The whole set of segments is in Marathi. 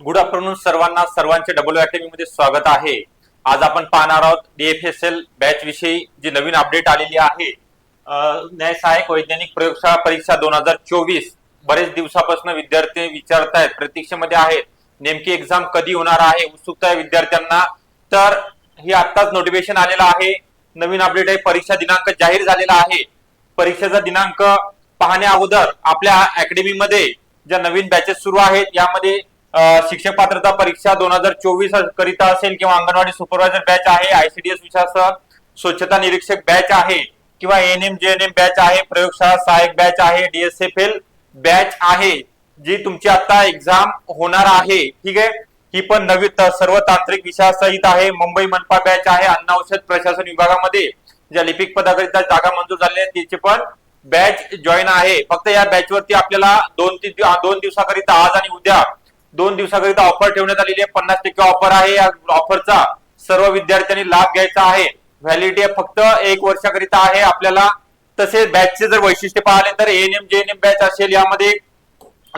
गुड आफ्टरनून सर्वांना सर्वांचे डब्ल्यू अकॅडमी मध्ये स्वागत आहे. आज आपण पाहणार आहोत डीएफएसएल बॅच विषयी जी नवीन अपडेट आलेली आहे. न्याय सहाय्यक वैज्ञानिक प्रयोगशाळा परीक्षा दोन हजार चोवीस. बरेच दिवसापासून विद्यार्थी विचारतायत प्रतीक्षेमध्ये आहेत. नेमकी एक्झाम कधी होणार आहे उत्सुकता आहे विद्यार्थ्यांना. तर हे आत्ताच नोटिफिकेशन आलेलं आहे. नवीन अपडेट आहे परीक्षा दिनांक जाहीर झालेला आहे. परीक्षेचा दिनांक पाहण्या अगोदर आपल्या अकॅडमीमध्ये ज्या नवीन बॅचेस सुरू आहेत यामध्ये शिक्षक पात्रता परीक्षा दोन हजार चोवीस करिता असेल किंवा अंगणवाडी सुपरवायझर बॅच आहे आयसीडीएस विषयासह स्वच्छता निरीक्षक बॅच आहे किंवा N M J N M batch आहे प्रयोगशाळा सहाय्यक बॅच आहे डीएसएफएल बॅच आहे जी तुमची आता एक्झाम होणार आहे. ठीक आहे? ही पण नवी सर्व तांत्रिक विषयासहित आहे. मुंबई मनपा बॅच आहे अन्न औषध प्रशासन विभागामध्ये ज्या लिपिक पदाकरिता जागा मंजूर झालेल्या आहेत त्याची पण बॅच जॉईन आहे. फक्त या बॅचवरती आपल्याला दोन तीन दोन दिवसाकरिता आज आणि उद्या दोन दिवसाकरिता ऑफर ठेवण्यात आलेली आहे. पन्नास टक्के ऑफर आहे. या ऑफरचा सर्व विद्यार्थ्यांनी लाभ घ्यायचा आहे. व्हॅलिडिटी फक्त एक वर्षाकरिता आहे आपल्याला. तसेच बॅचचे जर वैशिष्ट्य पाहिले तर N M J N M batch असेल यामध्ये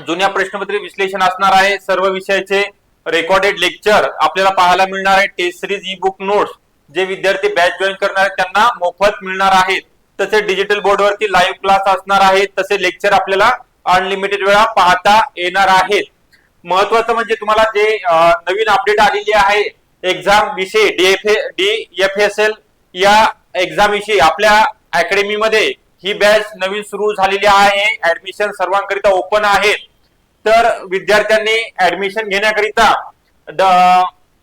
जुन्या प्रश्नपत्री विश्लेषण असणार आहे. सर्व विषयाचे रेकॉर्डेड लेक्चर आपल्याला पाहायला मिळणार आहे. Test series E book notes जे विद्यार्थी बॅच जॉईन करणार आहेत त्यांना मोफत मिळणार आहेत. तसेच डिजिटल बोर्डवरती लाईव्ह क्लास असणार आहेत. तसे लेक्चर आपल्याला अनलिमिटेड वेळा पाहता येणार आहेत. महत्वाचं म्हणजे तुम्हाला जे नवीन अपडेट आलेली आहे एक्झाम विषयी एस एल या एक्झाम विषयी आपल्या अकॅडमीमध्ये ही बॅच नवीन सुरू झालेली आहे ऍडमिशन सर्वांकरिता ओपन आहे तर विद्यार्थ्यांनी ऍडमिशन घेण्याकरिता द-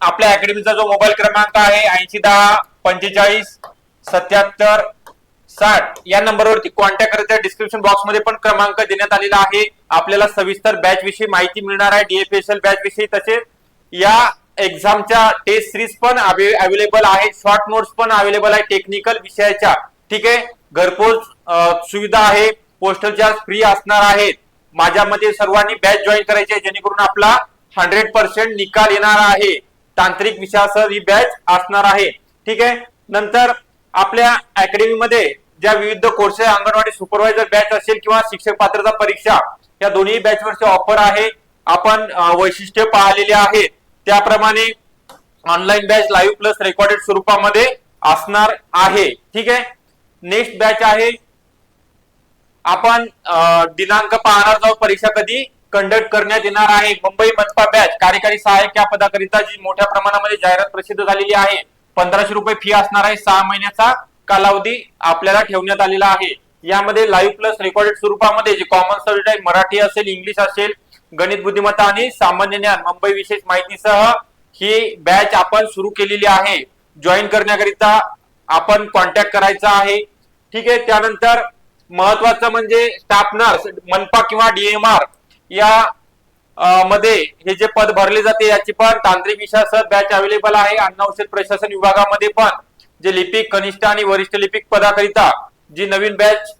आपल्या अकॅडमीचा जो मोबाईल क्रमांक आहे ऐंशी दहा पंचेचाळीस सत्याहत्तर साठ. या नंबरवरती कॉन्टॅक्ट करायचा. डिस्क्रिप्शन बॉक्समध्ये पण क्रमांक देण्यात आलेला आहे. आपल्याला सविस्तर बॅच विषयी माहिती मिळणार आहे. डीएफएसएल बॅच विषयी तसेच या एक्झामच्या टेस्ट सिरीज पण अवेलेबल आहे. शॉर्ट नोट्स पण अवेलेबल आहे. टेक्निकल विषयाच्या. ठीक आहे? घरपोच सुविधा आहे. पोस्टल चार्ज फ्री असणार आहेत. माझ्या मते सर्वांनी बॅच जॉईन करायची आहे. जेणेकरून आपला हंड्रेड पर्सेंट निकाल येणार आहे. तांत्रिक विषयासह ही बॅच असणार आहे. ठीक आहे? नंतर आपल्या अकॅडमीमध्ये ज्या विविध कोर्सेस अंगणवाडी सुपरवायझर बॅच असेल किंवा शिक्षक पात्रता परीक्षा या दोन्ही बॅचवरचे ऑफर आहे. आपण वैशिष्ट्य पाहिलेले आहेत त्याप्रमाणे online batch live plus recorded स्वरूपामध्ये असणार आहे. ठीक आहे? नेक्स्ट बॅच आहे. आपण दिनांक पाहणार आहोत. परीक्षा कधी कंडक्ट करण्यात येणार आहे. मुंबई मनपा बॅच कार्यकारी सहाय्यक या पदाकरिता जी मोठ्या प्रमाणामध्ये जाहिरात प्रसिद्ध झालेली आहे. पंधराशे रुपये फी असणार आहे. सहा महिन्याचा कालावधी आपल्याला ठेवण्यात आलेला आहे. यामध्ये लाईव्ह प्लस रेकॉर्डेड स्वरूपामध्ये जे कॉमन सब्जेक्ट आहे मराठी असेल इंग्लिश असेल गणित बुद्धिमत्ता आणि सामान्य ज्ञान मुंबई विशेष माहितीसह ही बॅच आपण सुरू केलेली आहे. जॉईन करण्याकरिता आपण कॉन्टॅक्ट करायचा आहे. ठीक आहे त्यानंतर महत्वाचं म्हणजे स्टाफ नर्स मनपा किंवा डीएमआर या मध्ये हे जे पद भरले जाते याची पण तांत्रिक विषयासह बॅच अवेलेबल आहे. अन्न औषध प्रशासन विभागामध्ये पण जे लिपिक कनिष्ठ आणि वरिष्ठ लिपिक पदाकरिता जी नवीन बॅच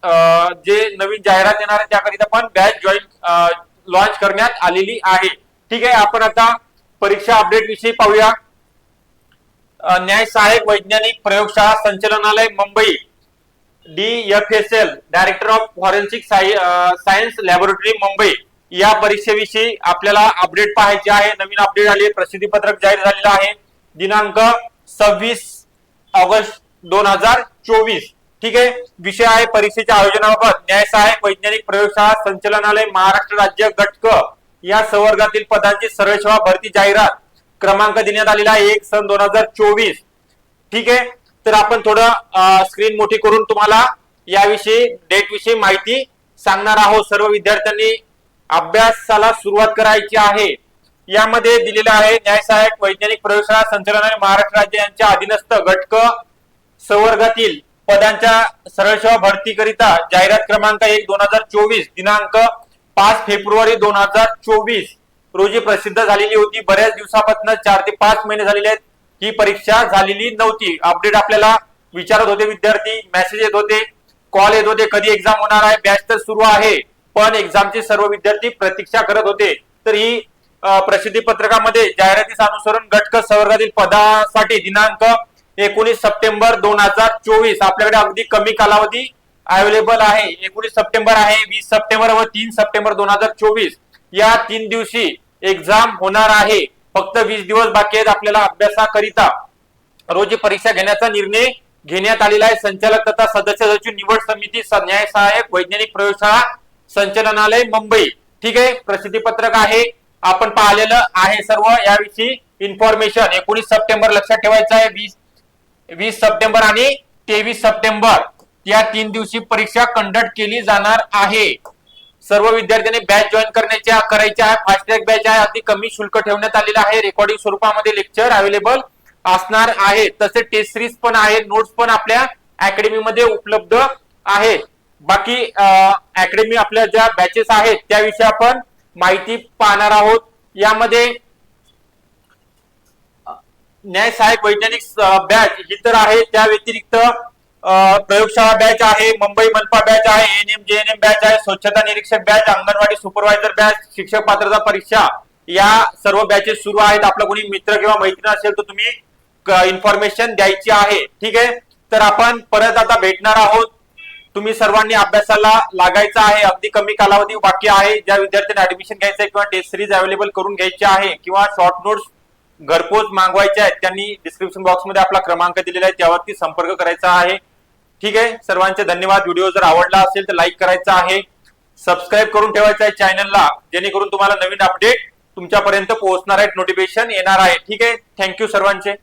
जे नवीन जाहिरात येणार आहे त्याकरिता पण बॅच जॉईन लॉन्च करण्यात आलेली आहे. ठीक आहे आपण आता परीक्षा अपडेट विषयी पाहूया. न्याय सहाय्यक वैज्ञानिक प्रयोगशाळा संचालनालय Mumbai. D F S L director of forensic science laboratory Mumbai. या परीक्षेविषयी आपल्याला अपडेट पाहायचे आहे. नवीन अपडेट आली प्रसिद्धी पत्रक जाहीर झालेलं आहे. दिनांक सव्वीस ऑगस्ट दोन हजार चोवीस. ठीक आहे? विषय आहे परीक्षेच्या आयोजनाबाबत. न्याय सहाय्यक वैज्ञानिक प्रयोगशाळा संचालनालय महाराष्ट्र राज्य घटक या संवर्गातील पदांची सरळ सेवा भरती जाहिरात क्रमांक देण्यात आलेला आहे. एक सन दोन हजार चोवीस. ठीक आहे? तर आपण थोडं स्क्रीन मोठी करून तुम्हाला याविषयी डेट विषयी माहिती सांगणार आहोत. सर्व विद्यार्थ्यांनी अभ्यासाला सुरुवात करायची आहे. यामध्ये दिलेलं आहे न्याय सहाय्यक वैज्ञानिक प्रयोगशाळा संचालनालय महाराष्ट्र राज्य यांच्या अधीनस्थ घटक संवर्गातील पदांच्या सरळ सेवा जाहिरात क्रमांक एक दोन हजार चोवीस दिनांक पाच फेब्रुवारी दोन हजार चोवीस रोजी प्रसिद्ध झालेली होती. बऱ्याच दिवसापासून चार ते पाच महिने झालेले आहेत. ही परीक्षा झालेली नव्हती. अपडेट आपल्याला विचारत होते विद्यार्थी मेसेज येत होते कॉल येत होते कधी एक्झाम होणार आहे बॅच तर सुरू आहे पण एक्झामची सर्व विद्यार्थी प्रतीक्षा करत होते. तर ही प्रसिद्धी पत्रकामध्ये जाहिरातीस अनुसरून गटक संवर्गातील पदासाठी दिनांक एकोणीस सप्टेंबर दोन हजार चोवीस. आपल्याकडे अगदी कमी कालावधी अवेलेबल आहे. एकोणीस सप्टेंबर आहे वीस सप्टेंबर व तीन सप्टेंबर दोन हजार चोवीस. या तीन दिवशी एक्झाम होणार आहे. फक्त वीस दिवस बाकी आहेत आपल्याला अभ्यासाकरिता. रोजी परीक्षा घेण्याचा निर्णय घेण्यात आलेला आहे. संचालक तथा सदस्य सचिव निवड समिती न्याय सहाय्यक वैज्ञानिक प्रयोगशाळा संचालनालय मुंबई. ठीक आहे? प्रसिद्धी पत्रक आहे. आपण पाहिलेलं आहे सर्व. याविषयी इन्फॉर्मेशन एकोणीस सप्टेंबर लक्षात ठेवायचं आहे. वीस वीस सप्टेंबर आणि तेवीस सप्टेंबर या तीन दिवशी परीक्षा कंडक्ट केली जाणार आहे. सर्व विद्यार्थ्यांनी बॅच जॉईन करण्याच्या करायचे आहे. फास्टॅग बॅच आहे. अगदी कमी शुल्क ठेवण्यात आलेलं आहे. रेकॉर्डिंग स्वरूपामध्ये लेक्चर अवेलेबल असणार आहे. तसे टेस्ट सिरीज पण आहे नोट्स पण आपल्या अकॅडमी मध्ये उपलब्ध आहे बाकी अकॅडमी आपल्या ज्या बॅचेस आहेत त्याविषयी आपण माहिती पाहणार आहोत. यामध्ये न्याय सहाय्यक वैज्ञानिक बॅच ही तर आहे. त्या व्यतिरिक्त प्रयोगशाळा बॅच आहे मुंबई मनपा बॅच आहे N M J N M batch आहे स्वच्छता निरीक्षक बॅच अंगणवाडी सुपरवायझर बॅच शिक्षक पात्रता परीक्षा या सर्व बॅचेस सुरू आहेत. आपला कोणी मित्र किंवा मैत्रीण असेल तर तुम्ही इन्फॉर्मेशन द्यायची आहे. ठीक आहे? तर आपण परत आता भेटणार आहोत. तुम्ही सर्वांनी अभ्यासाला लागायचं आहे. अगदी कमी कालावधी बाकी आहे. ज्या विद्यार्थ्यांनी ऍडमिशन घ्यायचं आहे किंवा टेस्ट सिरीज अवेलेबल करून घ्यायची आहे किंवा शॉर्ट नोट्स घरपोच मागवायचे आहेत त्यांनी डिस्क्रिप्शन बॉक्समध्ये आपला क्रमांक दिलेला आहे. त्यावरती संपर्क करायचा आहे. ठीक आहे? सर्वांचे धन्यवाद. व्हिडिओ जर आवडला असेल तर लाईक करायचा आहे. सबस्क्राईब करून ठेवायचं आहे चॅनलला जेणेकरून तुम्हाला नवीन अपडेट तुमच्यापर्यंत पोहोचणार आहेत. नोटिफिकेशन येणार आहे. ठीक आहे? थँक्यू सर्वांचे.